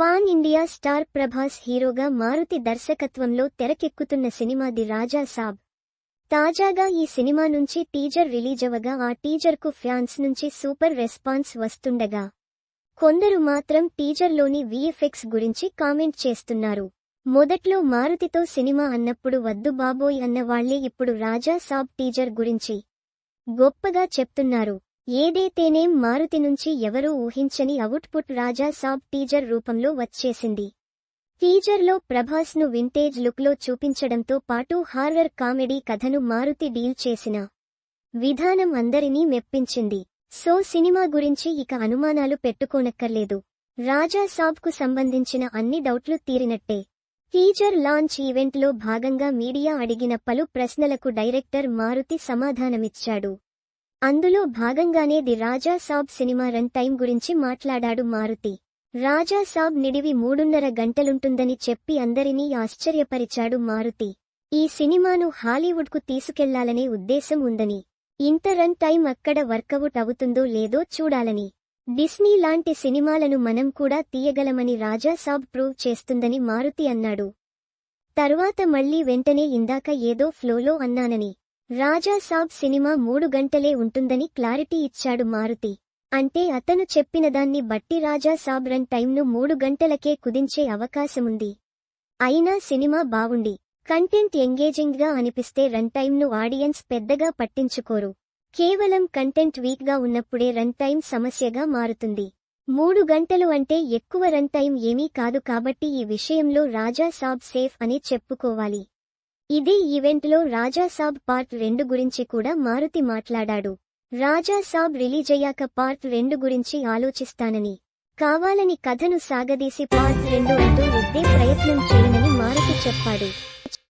Pan India star Prabhas హీరోగా మారుతి దర్శకత్వంలో తెరకెక్కుతున్న సినిమా ది రాజా సాబ్. తాజాగా ఈ సినిమా నుంచి టీజర్ రిలీజవగా ఆ టీజర్కు ఫ్యాన్స్ నుంచి సూపర్ రెస్పాన్స్ వస్తుండగా. కొందరు మాత్రం టీజర్లోని విఎఫ్ఎక్స్ గురించి కామెంట్ చేస్తున్నారు. మొదట్లో మారుతితో సినిమా అన్నప్పుడు వద్దు బాబోయ్ అన్నవాళ్ళే ఇప్పుడు రాజా సాబ్ టీజర్ గురించి గొప్పగా చెప్తున్నారు. ఏదైతేనేం మారుతి నుంచి ఎవరూ ఊహించని అవుట్పుట్ రాజా సాబ్ టీజర్ రూపంలో వచ్చేసింది. టీజర్లో ప్రభాస్ను వింటేజ్ లుక్లో చూపించడంతో పాటు హారర్ కామెడీ కథను మారుతి డీల్ చేసిన విధానం అందరినీ మెప్పించింది. సో సినిమా గురించి ఇక అనుమానాలు పెట్టుకోనక్కర్లేదు. రాజా సాబ్కు సంబంధించిన అన్ని డౌట్లు తీరినట్టే. టీజర్ లాంచ్ ఈవెంట్లో భాగంగా మీడియా అడిగిన పలు ప్రశ్నలకు డైరెక్టర్ మారుతి సమాధానమిచ్చాడు. అందులో భాగంగానే the Raja Saab cinema run time గురించి మాట్లాడాడు మారుతి. రాజా సాబ్ నిడివి మూడున్నర గంటలుంటుందని చెప్పి అందరినీ ఆశ్చర్యపరిచాడు మారుతి. ఈ సినిమాను హాలీవుడ్కు తీసుకెళ్ళాలనే ఉద్దేశం ఉందని. ఇంత రన్ టైం అక్కడ వర్కవుట్ అవుతుందో లేదో చూడాలని. డిస్నీ లాంటి సినిమాలను మనం కూడా తీయగలమని రాజా సాబ్ ప్రూవ్ చేస్తుందని మారుతి అన్నాడు. తర్వాత మళ్ళీ వెంటనే ఇందాక ఏదో ఫ్లోలో అన్నానని. రాజా సాబ్ సినిమా మూడు గంటలే ఉంటుందని క్లారిటీ ఇచ్చాడు మారుతి. అంటే అతను చెప్పినదాన్ని బట్టి రాజా సాబ్ రన్ టైంను మూడు గంటలకే కుదించే అవకాశముంది. అయినా సినిమా బావుండి కంటెంట్ ఎంగేజింగ్గా అనిపిస్తే రన్ టైంను ఆడియన్స్ పెద్దగా పట్టించుకోరు. కేవలం కంటెంట్ వీక్గా ఉన్నప్పుడే రన్ టైం సమస్యగా మారుతుంది. మూడు గంటలు అంటే ఎక్కువ రన్ టైం ఏమీ కాదు కాబట్టి ఈ విషయంలో రాజా సాబ్ సేఫ్ అని చెప్పుకోవాలి. ఇదే ఈవెంట్లో రాజా సాబ్ పార్ట్ రెండు గురించి కూడా మారుతి మాట్లాడాడు. రాజా సాబ్ రిలీజయ్యాక పార్ట్ రెండు గురించి ఆలోచిస్తానని. కావాలని కథను సాగదీసి పార్ట్ రెండు అంటూ ఇద్దే ప్రయత్నం చేయనని మారుతి చెప్పాడు.